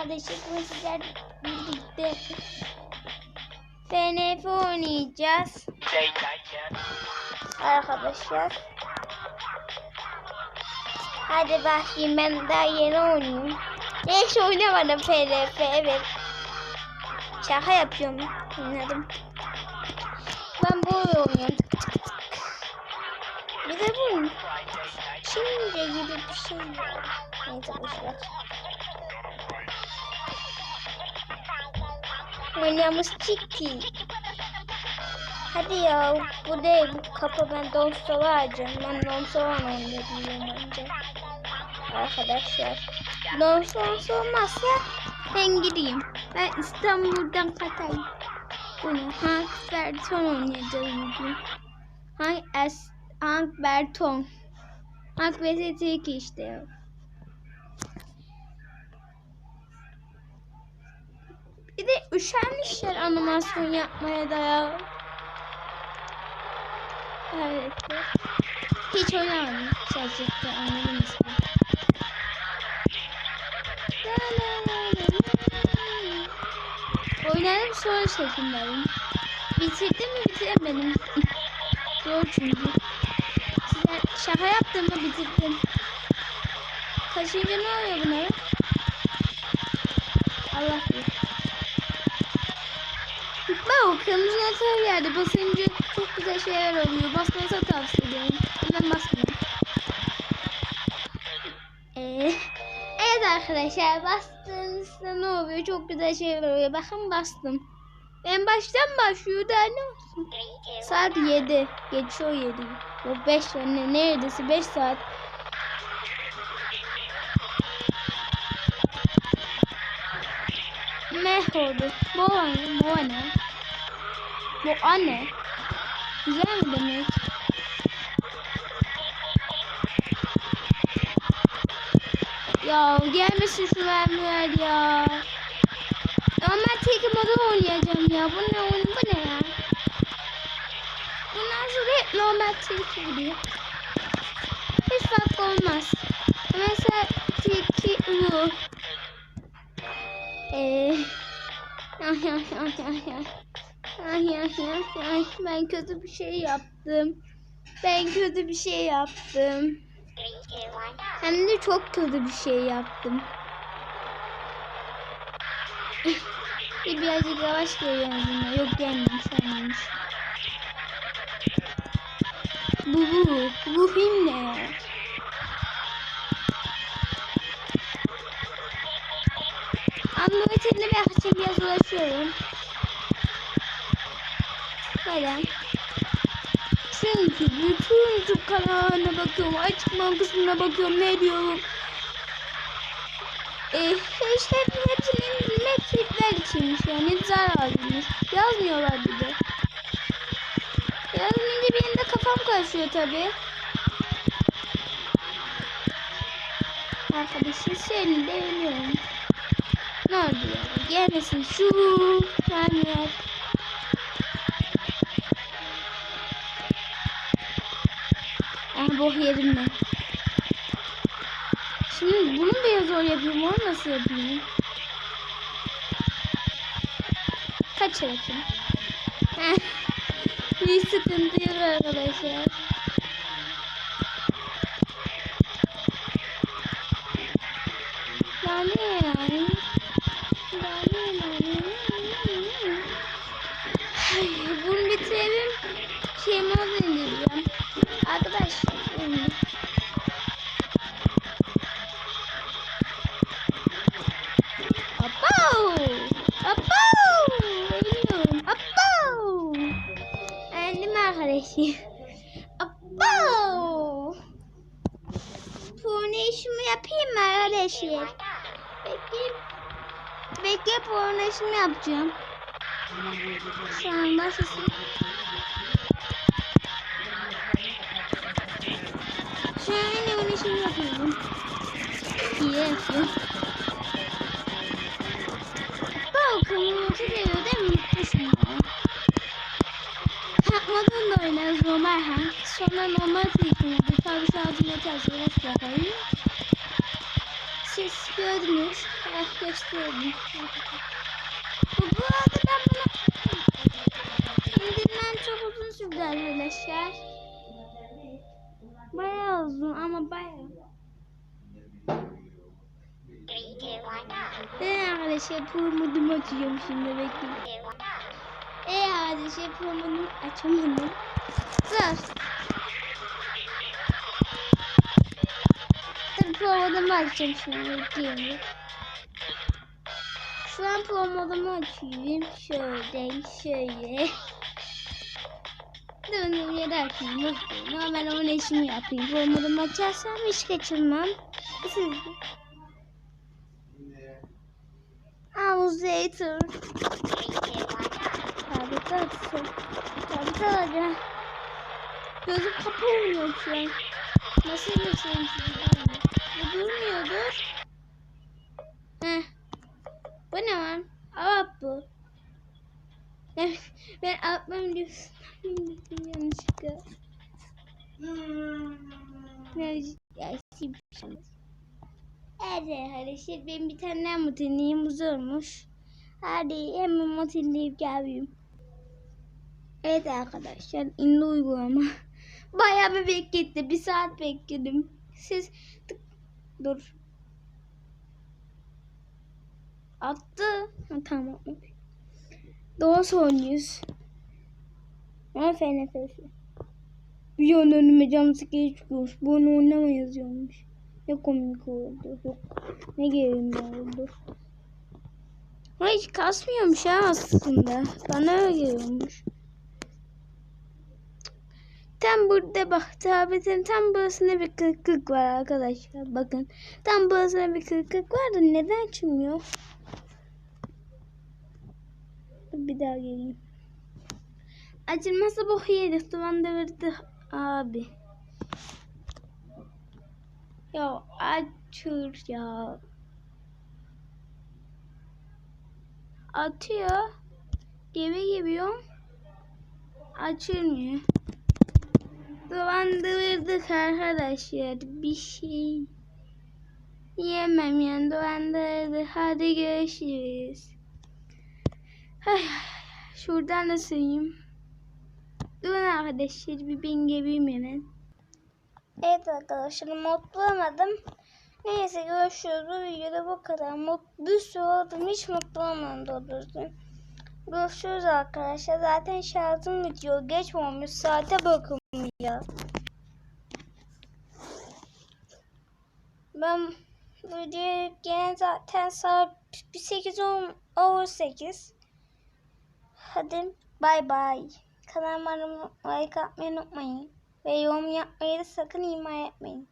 kardeşim sizler birlikte FNF oynayacağız arkadaşlar. Hadi bakayım ben daha yeni oynuyorum. Hiç oynamadım FNF evet. Şaka yapıyorum. Oynadım. Ben bu oynuyorum. Bir de bu Çince gibi bir şey var. Neyse boşver. Oynayamız Chicky. Hadi ya bu değil bu kapı ben Don Sova alacağım. Ben Don Sova oynayabiliyorum önce. Arkadaşlar. Don Sova olmazsa ben gideyim. Ben İstanbul'dan katayım. Bunu Hank Berton oynayacağız bugün. Hank Es Hank Berton. Hank vs. işte. Bir de üşenmişler animasyon yapmaya da ya. Evet. Hiç oynamadım. La la la. Oynadım sonra çekimlerim. Bitirdim mi bitiremedim. Zor çünkü. Size şaka yaptım mı bitirdim. Kaçıncı ne oluyor buna? Allah kırmızı nota geldi. Basınca çok güzel şeyler oluyor. Basmanızı tavsiye ederim. Ben basmıyorum. Ee, evet arkadaşlar bastığınızda ne oluyor? Çok güzel şeyler oluyor. Bakın bastım. En baştan başlıyor da ne olsun? Saat 7. Geçiyor 7. O 5 ne neredeyse 5 saat. Mehordu. Bu anne. Bu anne. Bu anne. Güzel mi demek? Ya gelmesin şu mermiler ya. Normal tek modu oynayacağım ya. Bu ne oyun bu ne ya? Bundan sonra hep normal tek gidiyor. Hiç fark olmaz. Mesela teki bu. Eee. Ay ay ay ay ay. Ay ay ay ay. Ben kötü bir şey yaptım. Ben kötü bir şey yaptım. Hem de çok kötü bir şey yaptım. Bir birazcık yavaş geliyor. Yok gelmemiş gelmemiş. Bu bu. Bu film ne ya? Android'le bir akşam biraz uğraşıyorum. Neden? Çünkü bütün YouTube kanalına bakıyorum. Açıklama kısmına bakıyorum. Ne diyorum? Ee, işte hepsinin metrikler içinmiş yani zararlıymış. Yazmıyorlar bir de. Yazmayınca benim de kafam karışıyor tabi. Arkadaşın seni de ölüyorum. Ne oldu ya? Gelmesin şu mermiler. Boh yedim ben. Şimdi bunu bile zor yapıyorum. Onu nasıl yapayım? Kaç yapayım? Bir sıkıntı yok arkadaşlar. Yani yani. Yani yani. Bunu bitirelim. Şey modu Apo! Pornaşımı yapayım mı arkadaşlar? Bekle. Bekle pornaşımı yapacağım. Şu an başlasın. Şöyle pornaşımı yapıyorum. İyi yapıyorum. Nasıl geliyor değil mi? Unutmuşum ya. Yapmadan da oynarız normal ha. Sonra normal tabi şarjım yeterse nasıl yapayım? Siz gördünüz. Eh, göstereyim. Bu, arada ben bunu indirmem çok uzun sürdü arkadaşlar. Bayağı uzun ama bayağı. Ben arkadaşlar promodumu açıyorum şimdi bekleyin. Ee arkadaşlar promodumu açamadım. Dur. Dur promodumu açacağım şimdi bekleyin. Şu an promodumu açıyorum. Şöyle şöyle. Onu bir yere açayım. Ben onun işimi yapayım. Promodumu açarsam hiç kaçırmam. Siz Amuzator. Tabii tabii. Tabii tabii. Gözüm kapanmıyor şu an. Nasıl yapayım Bu durmuyordur. Heh. Bu ne lan? Aa bu. Ben, ben atmam diyorsun. Yanlışlıkla. Ne ya şimdi. Evet arkadaşlar benim bir tane daha motelliğim zormuş. Hadi hemen motelleyip geleyim. Evet arkadaşlar indi uygulama. Bayağı bir bekletti. Bir saat bekledim. Siz tık, dur. Attı. Ha, tamam. Doğru oynuyoruz. Aferin nefesi. Bir an önüme cam sıkıya çıkıyormuş. Bu onu oynama yazıyormuş. Ne komik oldu. Yok. Ne gerilme oldu. Hiç kasmıyormuş ha aslında. Bana öyle geliyormuş. Tam burada bak tabletin tam burasında bir kırıklık var arkadaşlar. Bakın tam burasında bir kırıklık var da neden açılmıyor? Bir daha geleyim. Açılmazsa boku yedik. Dolandırdı abi. Ya açır ya. Atıyor. Geri geliyor. Açılmıyor. Dolandırdık arkadaşlar. Bir şey yemem yani dolandırdık. Hadi görüşürüz. Ay, şuradan da sığayım. Durun arkadaşlar bir ben geleyim hemen. Evet arkadaşlar mod bulamadım. Neyse görüşürüz. Bu videoda bu kadar. Mut, bir sürü. Hiç mutlu olmadım doğrusu. Görüşürüz arkadaşlar. Zaten şarjım bitiyor. Geç olmuş. Saate bakın ya. Ben videoyu gene zaten saat 8 18. Hadi bay bay. Kanalıma like atmayı unutmayın. Ve yorum yapmayı da sakın ihmal etmeyin.